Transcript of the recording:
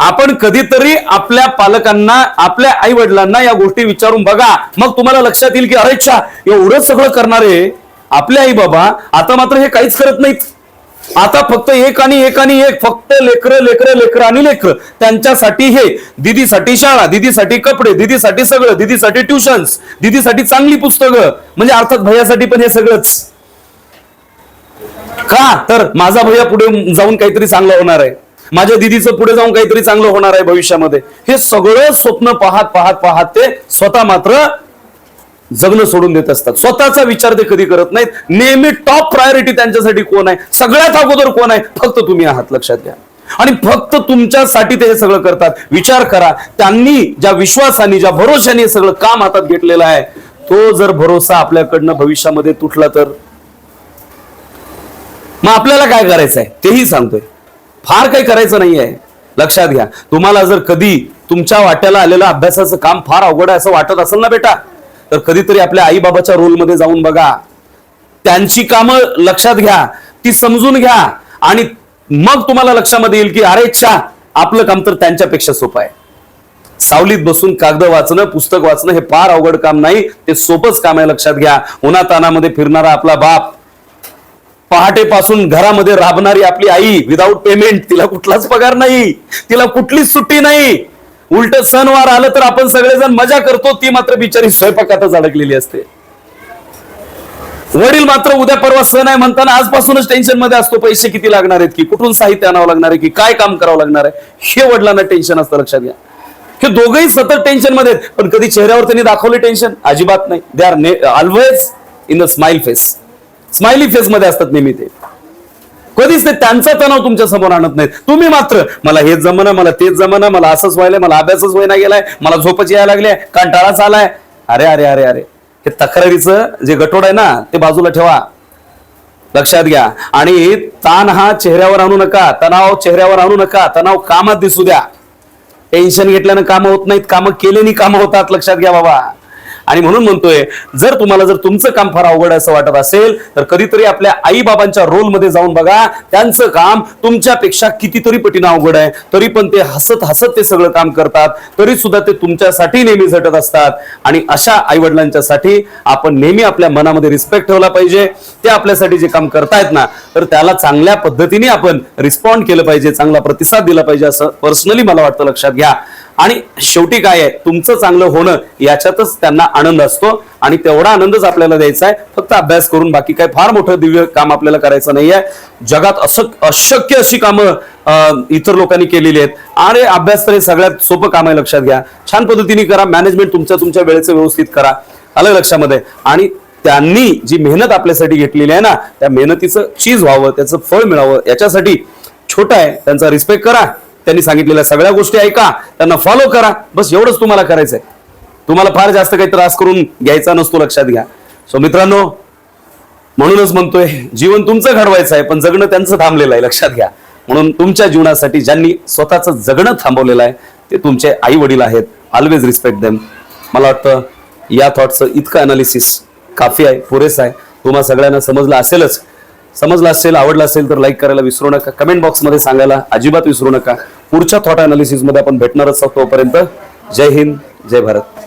आपण कधीतरी आपल्या पालकांना आपल्या आई वडिलांना या गोष्टी विचारून बघा. मग तुम्हाला लक्षात येईल की अरेच्छा एवढं सगळं करणारे आपले आई बाबा आता मात्र हे काहीच करत नाहीत. आता फक्त एक आणि एक आणि एक फक्त लेकर लेकर लेकर आणि लेकर. त्यांच्यासाठी हे दिदीसाठी शाळा दिदीसाठी कपडे दिदीसाठी सगळं दिदीसाठी ट्युशन्स दिदीसाठी चांगली पुस्तकं. म्हणजे अर्थात भैयासाठी पण हे सगळंच. का? तर माझा भैया पुढे जाऊन काहीतरी चांगलं होणार आहे. माझ्या दिदीचं पुढे जाऊन काहीतरी चांगलं होणार आहे भविष्यामध्ये. हे सगळं स्वप्न पाहत पाहत पाहत ते स्वतः मात्र जगणं सोडून देत असतात. स्वतःचा विचार ते कधी करत नाहीत. नेहमी टॉप प्रायोरिटी त्यांच्यासाठी कोण आहे? सगळ्यात अगोदर कोण आहे? फक्त तुम्ही आहात लक्षात घ्या. आणि फक्त तुमच्यासाठी ते हे सगळं करतात. विचार करा. त्यांनी ज्या विश्वासाने ज्या भरोशाने हे सगळं काम हातात घेतलेलं आहे तो जर भरोसा आपल्याकडनं भविष्यामध्ये तुटला तर? मग आपल्याला काय करायचं आहे तेही सांगतोय. फार काही करायचं नाहीये. लक्षात घ्या. तुम्हाला जर कधी तुमच्या वाट्याला आलेलं अभ्यासाचं काम फार अवघड आहे असं वाटत असेल ना बेटा तर कधीतरी आपल्या आई बाबाच्या रोलमध्ये जाऊन बघा. त्यांची कामं लक्षात घ्या. ती समजून घ्या. आणि मग तुम्हाला लक्षामध्ये येईल की अरे छा आपलं काम तर त्यांच्यापेक्षा सोपं आहे. सावलीत बसून कागद वाचणं पुस्तक वाचणं हे फार अवघड काम नाही. ते सोपंच काम आहे लक्षात घ्या. उन्हातानामध्ये फिरणारा आपला बाप पहाटेपासून घरामध्ये राबणारी आपली आई विदाऊट पेमेंट तिला कुठलाच पगार नाही तिला कुठलीच सुट्टी नाही. उलट सणवार आलं तर आपण सगळेजण मजा करतो ती मात्र बिचारी स्वयंपाकातच अडकलेली असते. वडील मात्र उद्या परवा सण आहे म्हणताना आजपासूनच टेन्शनमध्ये असतो पैसे किती लागणार आहेत की कुठून साहित्य आणावं लागणार आहे की काय काम करावं लागणार आहे? हे वडिलांना टेन्शन असतं लक्षात घ्या. हे दोघंही सतत टेन्शनमध्ये आहेत पण कधी चेहऱ्यावर त्यांनी दाखवले टेन्शन अजिबात नाही. They are always in the smile face smiley face मध्ये असतात नेहमी ते. कधीच ते त्यांचा तणाव तुमच्यासमोर आणत नाहीत. तुम्ही मात्र मला हेच जमना मला तेच जमना मला असंच व्हायलंय मला अभ्यासच व्हायला गेलाय मला झोपच यायला लागले कंटाळाच आलाय. अरे अरे अरे अरे. हे तक्रारीचं जे गटोड आहे ना ते बाजूला ठेवा. लक्षात घ्या. आणि ताण हा चेहऱ्यावर आणू नका. तणाव चेहऱ्यावर आणू नका. तणाव कामात दिसू द्या. टेन्शन घेतल्यानं कामं होत नाहीत. कामं केलेली कामं होतात. लक्षात घ्या बाबा. आणि म्हणून म्हणतोय जर तुम्हाला जर तुमचं काम फार अवघड आहे असं वाटत असेल तर कधीतरी आपल्या आई बाबांच्या रोलमध्ये जाऊन बघा त्यांचं काम तुमच्यापेक्षा कितीतरी पटीनं अवघड आहे. तरी पण ते हसत हसत ते सगळं काम करतात तरी सुद्धा ते तुमच्यासाठी नेहमी झटत असतात. आणि अशा आई वडिलांच्यासाठी आपण नेहमी आपल्या मनामध्ये रिस्पेक्ट ठेवला पाहिजे. ते आपल्यासाठी जे काम करतायत ना तर त्याला चांगल्या पद्धतीने आपण रिस्पॉन्ड केलं पाहिजे चांगला प्रतिसाद दिला पाहिजे असं पर्सनली मला वाटतं लक्षात घ्या. आणि शेवटी काय आहे? तुमचं चांगलं होणं याच्यातच त्यांना आनंद असतो आणि तेवढा आनंदच आपल्याला द्यायचा आहे. फक्त अभ्यास करून बाकी काय फार मोठं दिव्य काम आपल्याला करायचं नाही आहे. जगात असं अशक्य अशी कामं इतर लोकांनी केलेली आहेत. आणि अभ्यास तर हे सगळ्यात सोपं काम आहे लक्षात घ्या. छान पद्धतीने करा मॅनेजमेंट तुमच्या तुमच्या वेळेचं व्यवस्थित करा. आलं लक्षामध्ये? आणि त्यांनी जी मेहनत आपल्यासाठी घेतलेली आहे ना त्या मेहनतीचं चीज व्हावं त्याचं फळ मिळावं याच्यासाठी छोटा आहे. त्यांचा रिस्पेक्ट करा. त्यांनी सांगितलेल्या सगळ्या गोष्टी ऐका त्यांना फॉलो करा. बस एवढंच तुम्हाला करायचंय. तुम्हाला फार जास्त काही त्रास करून घ्यायचा नसतो लक्षात घ्या. सो मित्रांनो म्हणूनच म्हणतोय जीवन तुमचं घडवायचं आहे पण जगणं त्यांचं थांबलेलं आहे लक्षात घ्या. म्हणून तुमच्या जीवनासाठी ज्यांनी स्वतःचं जगणं थांबवलेलं आहे ते तुमचे आई वडील आहेत. ऑलवेज रिस्पेक्ट देम मला वाटतं या थॉटचं इतकं अनालिसिस काफी आहे पुरेसं आहे. तुम्हाला सगळ्यांना समजलं असेलच. समजलं असेल आवडलं असेल तर लाईक करायला विसरू नका. कमेंट बॉक्समध्ये सांगायला अजिबात विसरू नका. पुढच्या थॉट अनालिसिसमध्ये आपण भेटणारच तोपर्यंत. जय हिंद जय भारत.